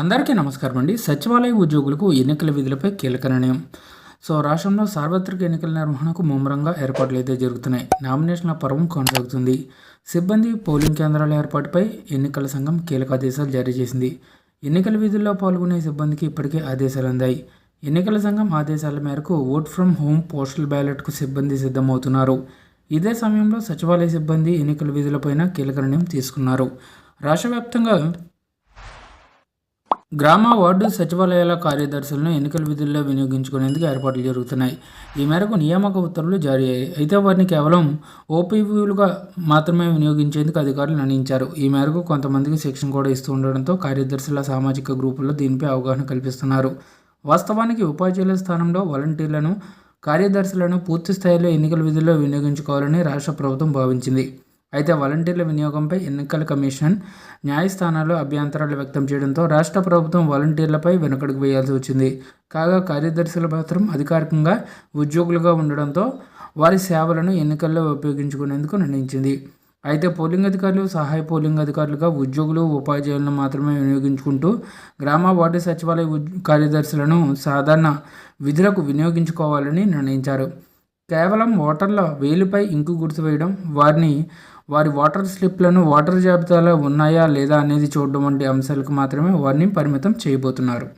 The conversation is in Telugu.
అందరికీ నమస్కారం అండి. సచివాలయ ఉద్యోగులకు ఎన్నికల విధులపై కీలక నిర్ణయం. సో రాష్ట్రంలో సార్వత్రిక ఎన్నికల నిర్వహణకు ముమ్మరంగా ఏర్పాట్లు అయితే జరుగుతున్నాయి. నామినేషన్ల పర్వం కొనసాగుతుంది. సిబ్బంది పోలింగ్ కేంద్రాల ఏర్పాటుపై ఎన్నికల సంఘం కీలక ఆదేశాలు జారీ చేసింది. ఎన్నికల విధుల్లో పాల్గొనే సిబ్బందికి ఇప్పటికే ఆదేశాలు అందాయి. ఎన్నికల సంఘం ఆదేశాల మేరకు ఓట్ ఫ్రమ్ హోమ్ పోస్టల్ బ్యాలెట్కు సిబ్బంది సిద్ధమవుతున్నారు. ఇదే సమయంలో సచివాలయ సిబ్బంది ఎన్నికల విధులపైన కీలక నిర్ణయం తీసుకున్నారు. రాష్ట్ర వ్యాప్తంగా గ్రామ వార్డు సచివాలయాల కార్యదర్శులను ఎన్నికల విధుల్లో వినియోగించుకునేందుకు ఏర్పాట్లు జరుగుతున్నాయి. ఈ మేరకు నియామక ఉత్తర్వులు జారీ అయ్యాయి. అయితే వారిని కేవలం ఓపీవీలుగా మాత్రమే వినియోగించేందుకు అధికారులు నిర్ణయించారు. ఈ మేరకు కొంతమందికి శిక్షణ కూడా ఇస్తూ ఉండడంతో కార్యదర్శుల సామాజిక గ్రూపుల్లో దీనిపై అవగాహన కల్పిస్తున్నారు. వాస్తవానికి ఉపాధ్యాయుల స్థానంలో వాలంటీర్లను కార్యదర్శులను పూర్తి స్థాయిలో ఎన్నికల విధుల్లో వినియోగించుకోవాలని రాష్ట్ర ప్రభుత్వం భావించింది. అయితే వాలంటీర్ల వినియోగంపై ఎన్నికల కమిషన్ న్యాయస్థానాల్లో అభ్యంతరాలు వ్యక్తం చేయడంతో రాష్ట్ర ప్రభుత్వం వాలంటీర్లపై వెనుకడుగు వేయాల్సి వచ్చింది. కాగా కార్యదర్శులు మాత్రం అధికారికంగా ఉద్యోగులుగా ఉండడంతో వారి సేవలను ఎన్నికల్లో ఉపయోగించుకునేందుకు నిర్ణయించింది. అయితే పోలింగ్ అధికారులు సహాయ పోలింగ్ అధికారులుగా ఉద్యోగులు ఉపాధ్యాయులను మాత్రమే వినియోగించుకుంటూ గ్రామ వార్డు సచివాలయ కార్యదర్శులను సాధారణ విధులకు వినియోగించుకోవాలని నిర్ణయించారు. కేవలం ఓటర్ల వేలుపై ఇంకు గుర్తు వేయడం వారిని వారి ఓటర్ స్లిప్లను ఓటర్ జాబితాలో ఉన్నాయా లేదా అనేది చూడడం వంటి అంశాలకు మాత్రమే వారిని పరిమితం చేయబోతున్నారు.